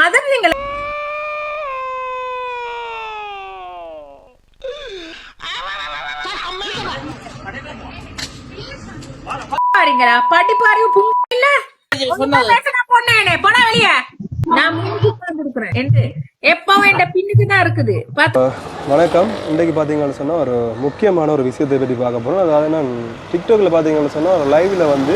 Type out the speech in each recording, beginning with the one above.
கதறீங்களா பாருங்களா படிப்பு அறிவு புங்க இல்ல. பொண்ணேனே போன வெளிய. நான் உட்கார்ந்துருக்கிறேன். என்று எப்பவும் என் பின்னுக்கு தான் இருக்குது. வணக்கம். இன்றைக்கு பார்த்தீங்கன்னு சொன்னால் ஒரு முக்கியமான ஒரு விஷயத்தை பற்றி பார்க்க போகிறோம் அதாவது நான் டிக்டாக்ல பார்த்தீங்கன்னு சொன்னால் ஒரு லைவில் வந்து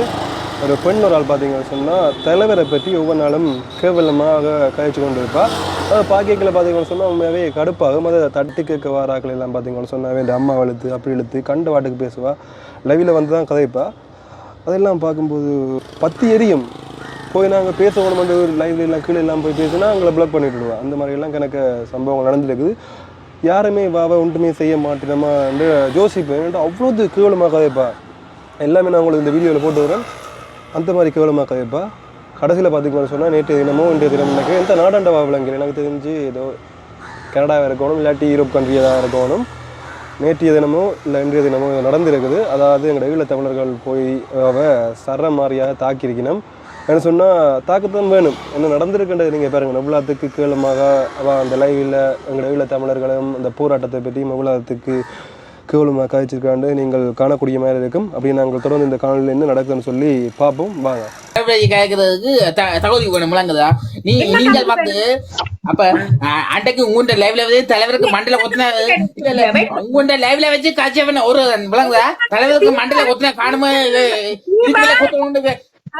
ஒரு பெண் ஒரு ஆள் பார்த்தீங்கன்னு சொன்னால் தலைவரை பற்றி ஒவ்வொரு நாளும் கேவலமாக கழிச்சு கொண்டு இருப்பாள் அதை பாக்கியக்கில் பார்த்தீங்கன்னு சொன்னால் உண்மையாகவே கடுப்பாகும். அதை தட்டு கேட்க வாராக்கள் எல்லாம் பார்த்தீங்கன்னு சொன்னாவே இந்த அம்மா வழுத்து அப்படி இழுத்து கண்ட வாட்டுக்கு பேசுவாள் லவியில் வந்து தான் கதைப்பா. அதெல்லாம் பார்க்கும்போது பத்து எரியும். போய் நாங்கள் பேச வந்து லைவ்ல எல்லாம் கீழே எல்லாம் போய் பேசினா அவங்கள பிளாக் பண்ணிட்டு அந்த மாதிரிலாம் கணக்கு சம்பவங்கள் நடந்துருக்குது. யாருமே வாவ ஒன்றுமே செய்ய மாட்டேனமா என்று யோசிப்பேன். அவ்வளோது கேவலமாக கதைப்பா. எல்லாமே நான் உங்களுக்கு இந்த வீடியோவில் போட்டு வரேன் அந்த மாதிரி கேவலமாக கதைப்பா கடைசியில் பார்த்திங்கன்னு சொன்னால் நேற்று தினமோ இன்றைய தினம் எனக்கு எந்த நாடாண்ட வாவலங்கள் எனக்கு தெரிஞ்சு ஏதோ கனடாவாக இருக்கணும் இல்லாட்டி யூரோப் கண்ட்ரியாக இருக்கணும். நேற்றைய தினமோ இல்லை இன்றைய தினமோ நடந்திருக்குது. அதாவது எங்கள் ஈழத் தமிழர்கள் போய் அவ சர மாதிரியாக தாக்கியிருக்கணும். என்ன சொன்னால் தாக்கத்தான் வேணும். என்ன நடந்திருக்கின்றது நீங்கள் பாருங்கள் எவ்வளோத்துக்கு கேளமாக அவ அந்த லைவில் எங்கள் ஈழத் தமிழர்களும் அந்த போராட்டத்தை பற்றி எவ்வளோத்துக்கு கேவலமாக காய்ச்சிருக்காண்டு நீங்கள் காணக்கூடிய மாதிரி இருக்கும். அப்படி நாங்கள் தொடர்ந்து இந்த காணொலியில் என்ன நடக்குதுன்னு சொல்லி பார்ப்போம். வாங்க. கேட்கறதுக்கு த- தகுதி வேணும் விளங்குதா நீ நீங்கள் வந்து அப்ப அஹ், அன்றைக்கு உங்கள்கிட்ட லைவ்ல வச்சு தலைவருக்கு மண்டல கொத்தின உங்கள்கிட்ட லைவ்ல வச்சு காட்சியவன ஒரு விளங்குதா தலைவருக்கு மண்டல கொத்தின காணுமே?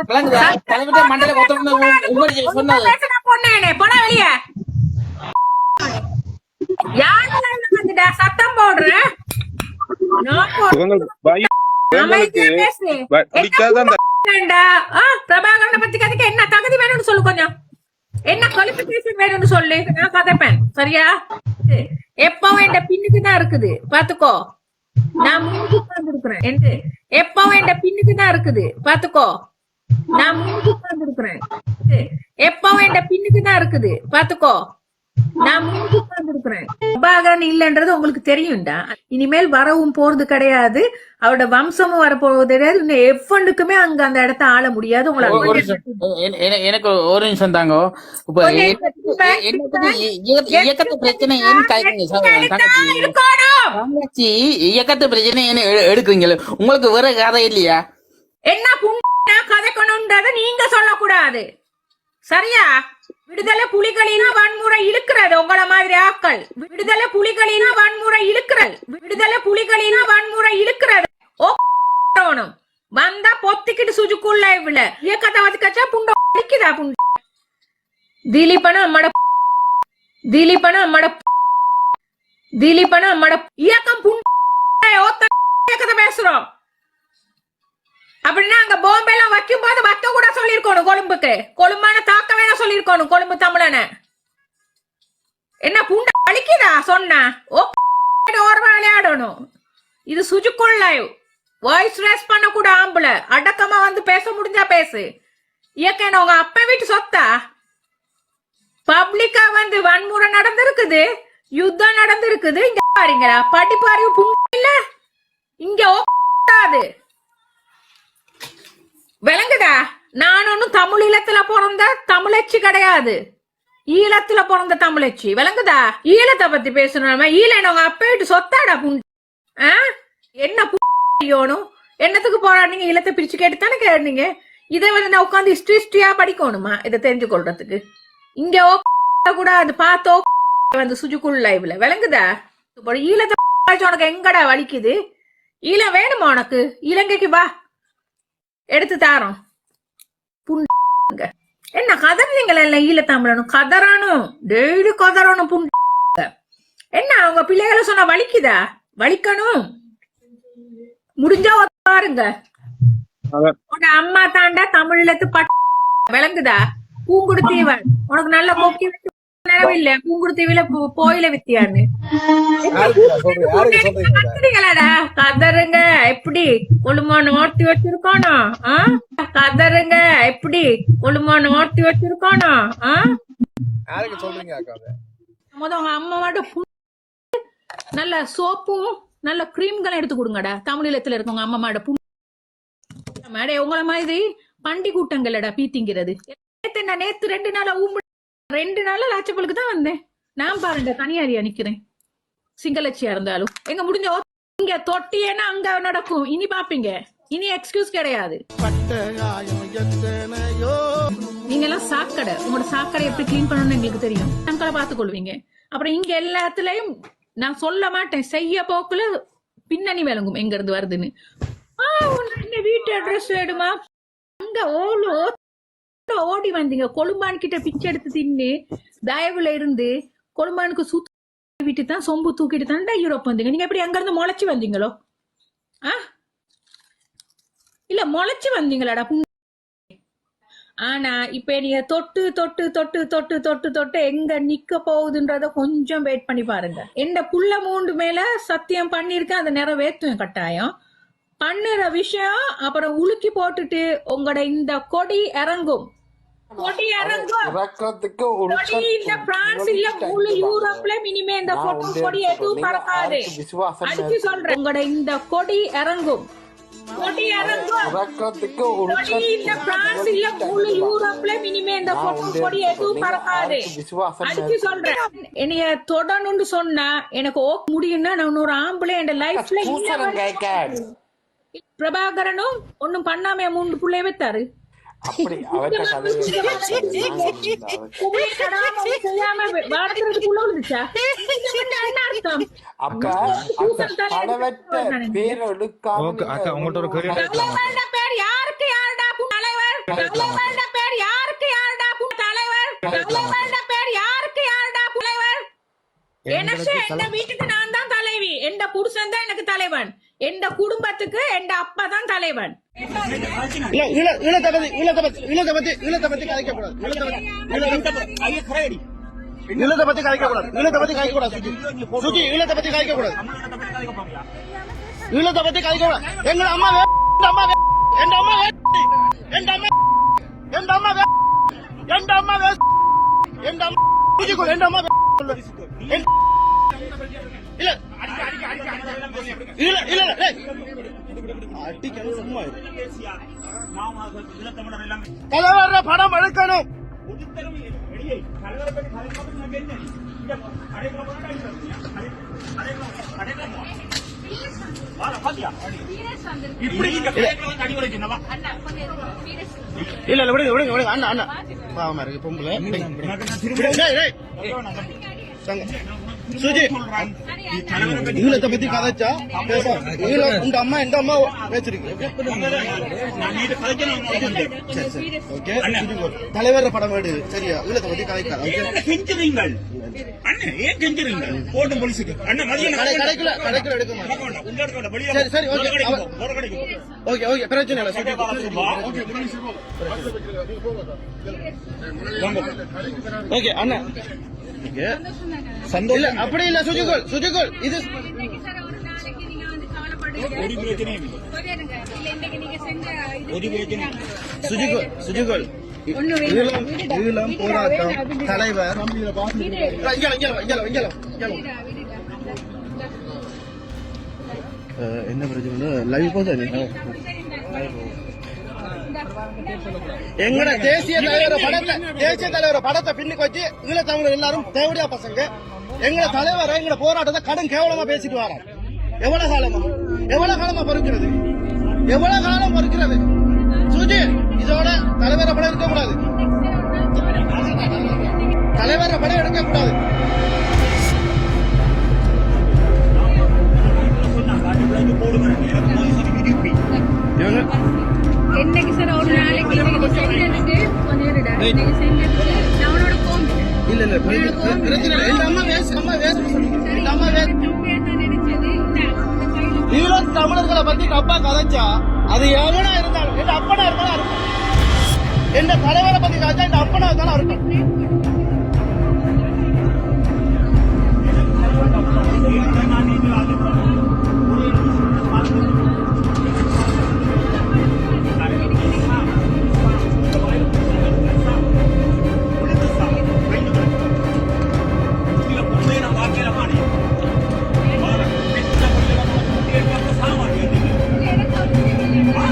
விளங்குதா தலைவர்கிட்ட மண்டல கொத்தணும் உங்களுக்கு சொன்னது. போன வெளிய. வந்துட்டா சத்தம் போடுறேன் பிரபாகரனை பத்தி கதைக்க என்ன தகுதி வேணும்னு சொல்லு கொஞ்சம். என்ன குவாலிபிகேஷன் வேணும்னு சொல்லு. நான் கதைப்பேன். சரியா? எப்பவும் என் பின்னுக்கு தான் இருக்குது. பாத்துக்கோ. நான் மூஞ்சி உட்கார்ந்துருக்கிறேன். என்று எப்பவும் என் பின்னுக்கு தான் இருக்குது. பாத்துக்கோ. நான் மூஞ்சி உட்கார்ந்துருக்கிறேன். எப்பவும் என் பின்னுக்கு தான் இருக்குது. பாத்துக்கோ. நான் மூஞ்சி உட்கார்ந்துருக்கிறேன். பிரபாகரன் இல்லைன்றது உங்களுக்கு தெரியும்டா. இனிமேல் வரவும் போறது கிடையாது. அவரோட வம்சமும் வரப்போவது கிடையாது. இன்னும் எவ்வொன்றுக்குமே அங்க அந்த இடத்த ஆள முடியாது. எ- எனக்கு ஒரு நிமிஷம் தாங்க. இயக்கத்து பிரச்சனை ஏன் இயக்கத்து பிரச்சனை ஏன் எடு- எடுக்குறீங்க உங்களுக்கு வேற கதை இல்லையா? என்ன கதைக்கணும்ன்றத நீங்க சொல்லக்கூடாது. சரியா? விடுதலை புலிகளினா வன்முறை இழுக்கிறது உங்களை மாதிரி ஆக்கள். விடுதலை புலிகளினா வன்முறை இழுக்கிறது. விடுதலை புலிகளினா வன்முறை இழுக்கிறது. வந்தா பொத்திக்கிட்டு சுஜுக்குள்ள இவ்வள இயக்கத்தை வதுக்கச்சா புண்ட அடிக்குதா புண்ட? திலீபன அம்மட திலீபன அம்மட திலீபன அம்மட இயக்கம் புண்ட ஓத்த இயக்கத்தை பேசுறோம். அப்படின்னா அங்க பாம்பேல வைக்கும் போது வைக்க கூட சொல்லிருக்கணும் கொழும்புக்கு. கொழும்பான தாக்க வேணா சொல்லிருக்கணும் கொழும்பு தமிழன. என்ன பூண்ட அழிக்குதா சொன்னா. ஓ ஒரு விளையாடணும். இது சுஜுக்குள் லைவ் வாய்ஸ் ரேஸ் பண்ண கூட ஆம்பளை. அடக்கமா வந்து பேச முடிஞ்சா பேசு. இயக்கன உங்க அப்பா வீட்டு சொத்தா? பப்ளிக்கா வந்து வன்முறை நடந்திருக்குது. யுத்தம் நடந்திருக்குது. இங்க பாருங்களா படிப்பாரு அறிவு இல்ல. இங்க ஓடாது விளங்குதா? நான் ஒன்னும் தமிழ் ஈழத்துல பிறந்த தமிழச்சி கிடையாது. ஈழத்துல பிறந்த தமிழச்சி விளங்குதா? ஈழத்தை பத்தி பேசணும் ஈழன் உங்க அப்பிட்டு சொத்தாடா புண் ஆ? என்ன புண்ணும் என்னத்துக்கு போராடுனீங்க ஈழத்தை பிரிச்சு கேட்டு தானே கேட்டீங்க இதை வந்து நான் உட்காந்து ஹிஸ்டரி ஹிஸ்டரியா படிக்கணுமா? இதை தெரிஞ்சு கொள்றதுக்கு இங்க ஓ கூடாது பார்த்தோ வந்து சுஜுக்குள் லைவ்ல விளங்குதா? இப்போ ஈழத்தை உனக்கு எங்கடா வலிக்குது? ஈழம் வேணுமா உனக்கு? இலங்கைக்கு வா. எடுத்து தாரோம். புண்ட என்ன கதறீங்களா ஈழத்தமிழனும்? கதறானும். டெய்லி கதறணும் புண்ட என்ன அவங்க பிள்ளைகளை சொன்னா வலிக்குதா? வலிக்கணும். முடிஞ்சா பாருங்க. உங்க அம்மா தாண்டா தமிழ்லத்து பட் விளங்குதா? பூங்குடுத்தீவன் உனக்கு நல்ல கொக்கி நினைவில்ல பூங்குடுத்தீவில போயில வித்தியான்னு கதறுங்க எப்படி கொழுமான ஓட்டி வச்சிருக்கானோ ஆ? கதறுங்க எப்படி கொழுமான ஓட்டி வச்சிருக்கானோ? முத உங்க அம்மாவோட பு- நல்ல சோப்பும் நல்ல கிரீம்களும் எடுத்து கொடுங்கடா தமிழீழத்துல இருக்கவங்க அம்மாவோட பு மேடே உங்கள மாதிரி பண்டி கூட்டங்களடா பீத்திங்கிறது நேத்து ரெண்டு நாளா ஊம்பு ரெண்டு நாள்ல லாச்சப்பலுக்கு தான் வந்தேன். நான் பாருங்க தனியாரியா நிக்கிறேன் சிங்களச்சியா இருந்தாலும். எங்க முடிஞ்ச ஓ- இங்க தொட்டியேன்னா அங்க நடக்கும். இனி பாப்பீங்க. இனி எக்ஸ்கியூஸ் கிடையாது. நீங்க எல்லாம் சாக்கடை. உங்களோட சாக்கடை எப்படி கிளீன் பண்ணணும்னு எங்களுக்கு தெரியும். நாங்கள பார்த்துக் கொள்வீங்க அப்புறம் இங்க எல்லாத்துலயும் நான் சொல்ல மாட்டேன். செய்ய போக்குல பின்னணி விளங்கும். எங்க இருந்து வருதுன்னு. வீட்டு அட்ரஸ் வேணுமா? அங்க ஓலோ ஓடி வந்தீங்க. கொழும்பான் கிட்ட பிச்சை எடுத்து தின்னு தயவுல இருந்து கொழும்பானுக்கு சுத்தி விட்டு தான் சொம்பு தூக்கிட்டு தான் யூரோப் வந்தீங்க. நீங்க எப்படி அங்க இருந்து முளைச்சு வந்தீங்களோ? ஆ? இல்ல முளைச்சு வந்தீங்களாடா புண்ணு. ஆனா இப்ப நீங்க தொட்டு தொட்டு தொட்டு தொட்டு தொட்டு தொட்டு எங்க நிக்க போகுதுன்றத கொஞ்சம் வெயிட் பண்ணி பாருங்க. எந்த புள்ள மூண்டு மேல சத்தியம் பண்ணிருக்கேன் அதை நிறைவேற்றும் கட்டாயம். பண்ணுற விஷயம் அப்புறம் உலுக்கி போட்டுட்டு உங்களோட இந்த கொடி இறங்கும். கொடி இறங்கும். கொடி இந்த பிரான்ஸ் இல்ல முழு யூரோப்ல இனிமே இந்த போட்டோ கொடி எதுவும் பறக்காது. அடிச்சு சொல்றேன். உங்களோட இந்த கொடி இறங்கும். கொடி இறங்கும். கொடி இந்த பிரான்ஸ் இல்ல முழு யூரோப்ல இனிமே இந்த கொடி எதுவும் பறக்காது. அடிச்சு சொல்றேன். என்னைய தொடணும்னு சொன்னா எனக்கு ஓ முடியும்னா நான் இன்னொரு ஆம்பளை என் லைஃப்ல பிரபாகரனும் ஒண்ணும் பண்ணாம மூணு புள்ளைய வைத்தாரு அப்படி யாருக்கு யாருடா பு- தலைவர் பேர் யாருக்கு யாருடா பு- தலைவர் பேர் யாருக்கு யாருடா தலைவர் எனக்கு எந்த வீட்டுக்கு நான் தான் தலைவி எந்த புருஷன் தான் எனக்கு தலைவன் எந்த குடும்பத்துக்கு எந்த அப்பா தான் தலைவன் இல்ல பத்தி ஈழத்தை பத்தி பத்தி பத்தி கதைக்க கூடாது ஈழத்தை பத்தி பத்தி கதைக்க கூடாது ஈழத்தை பத்தி கதைக்க கூடாது சுஜி. பத்தி கதைக்க கூடாது பத்தி கதைக்க கூடாது எங்க அம்மா வே- எங்க அம்மா என் எங்க அம்மா என் எங்க அம்மா எங்க அம்மா வே- எங்க அம்மா வே- எங்க அம்மா எங்க அம்மா இல்ல இல்ல இல்ல இல்ல டேய். அடிக்கிறது சும்மா இரு. தலைவர படம் எடுக்கணும். இல்ல. இல்ல விடுங்க விடுங்க விடுங்க. அண்ணா அண்ணா. பாவமா இருக்கு பொம்பளை. சுஜி. ஈழத்தை பத்தி கதைச்சா? ஈழம் உங்க அம்மா எங்க அம்மா பேசிருக்கு. சரி, சரி. ஓகே சுஜி போ. தலைவர் படம் எடு. சரியா? ஈழத்தை பத்தி கதைக்காத ஓகே? கெஞ்சுறீங்கள் அண்ணன் ஏன் கெஞ்சுறீங்க போட்டும் போலீஸுக்கு. அண்ணன் மதியம் கடை கடைக்குள்ள கடைக்குள்ள எடுக்க மாட்டேன். சரி, சரி, ஓகே. Okay okay. பிரச்சனை இல்லை ஓகே அண்ணா. ஓகே இல்ல அப்படி இல்ல சுஜிகோல் சுஜிகோல் இது ஒரு பிரச்சனையும் இல்லை. ஒரு பிரச்சனை. சுஜிகோல் சுஜிகோல் ஈழம் ஈழம் போராட்டம். தலைவர். என்ன பிரச்சனை? லைவ் போதா எங்கட தேசிய தலைவர் படத்தை தேசிய தலைவர் படத்தை பின்னுக்கு வச்சு ஈழ தமிழர் எல்லாரும் தேவடியா பசங்க. எங்கட தலைவர் எங்கட போராட்டத்தை கடும் கேவலமா பேசிட்டு வரோம் எவ்வளவு காலமா? எவ்வளவு காலமா பொறுக்கிறது? எவ்வளவு காலம் பொறுக்கிறது? சுஜி இதோட தலைவர படம் எடுக்க கூடாது. தலைவர படம் எடுக்க கூடாது. போடுங்க இல்ல இல்ல பிரச்சனை அம்மா வேஸ்ட் அம்மா வேஸ்ட் அம்மா வேஸ்ட் ஈழத் தமிழர்களை பத்தி தப்பா கதைச்சா அது எவனா இருந்தாலும் என் அப்பனா இருந்தாலும் இருக்கும் எந்த தலைவரை பத்தி கதைச்சா என் அப்பனா இருந்தாலும் இருக்கும்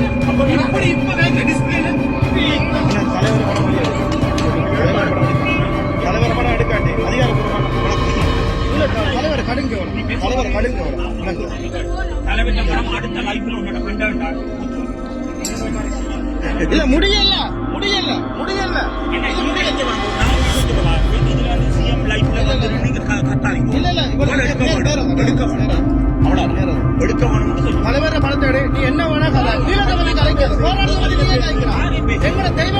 எப்படி இப்ப வேற டிஸ்பிளேல தலைவர் படம் தலைவர் படம் எடுக்காட்டி அதிகாரப்பூர்வமான தலைவர் கடுங்க தலைவர் கடுங்க தலைவர் படம் அடுத்த லைஃப்ல உன்னோட ஃப்ரெண்டா இல்ல முடியல முடியல முடியல சிஎம் லைஃப்ல வந்து நீங்க கட்டாதீங்க எடுக்க எங்களை தெய்வம்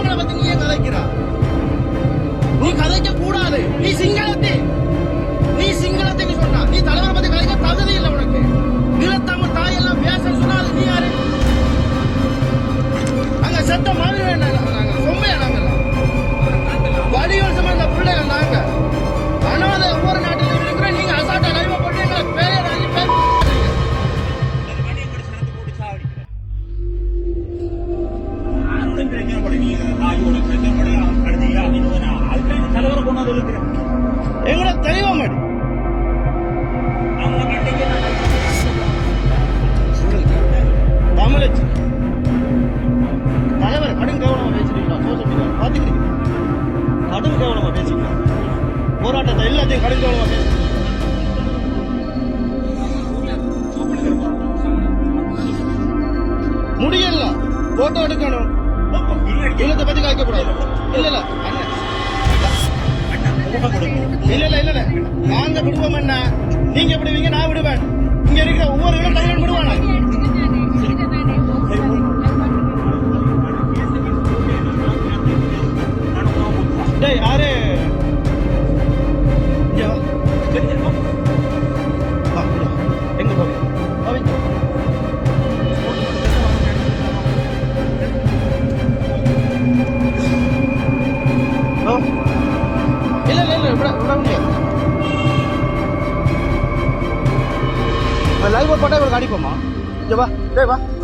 பத்தி காய்க்க கூடாது. இல்ல இல்ல இல்ல இல்ல விடுவோம் என்ன நீங்க விடுவீங்க நான் விடுவேன். இங்க இருக்கிற ஒவ்வொரு வீடும் டைலண்ட் விடுவானா டேய் யாரு? 吧，带吧。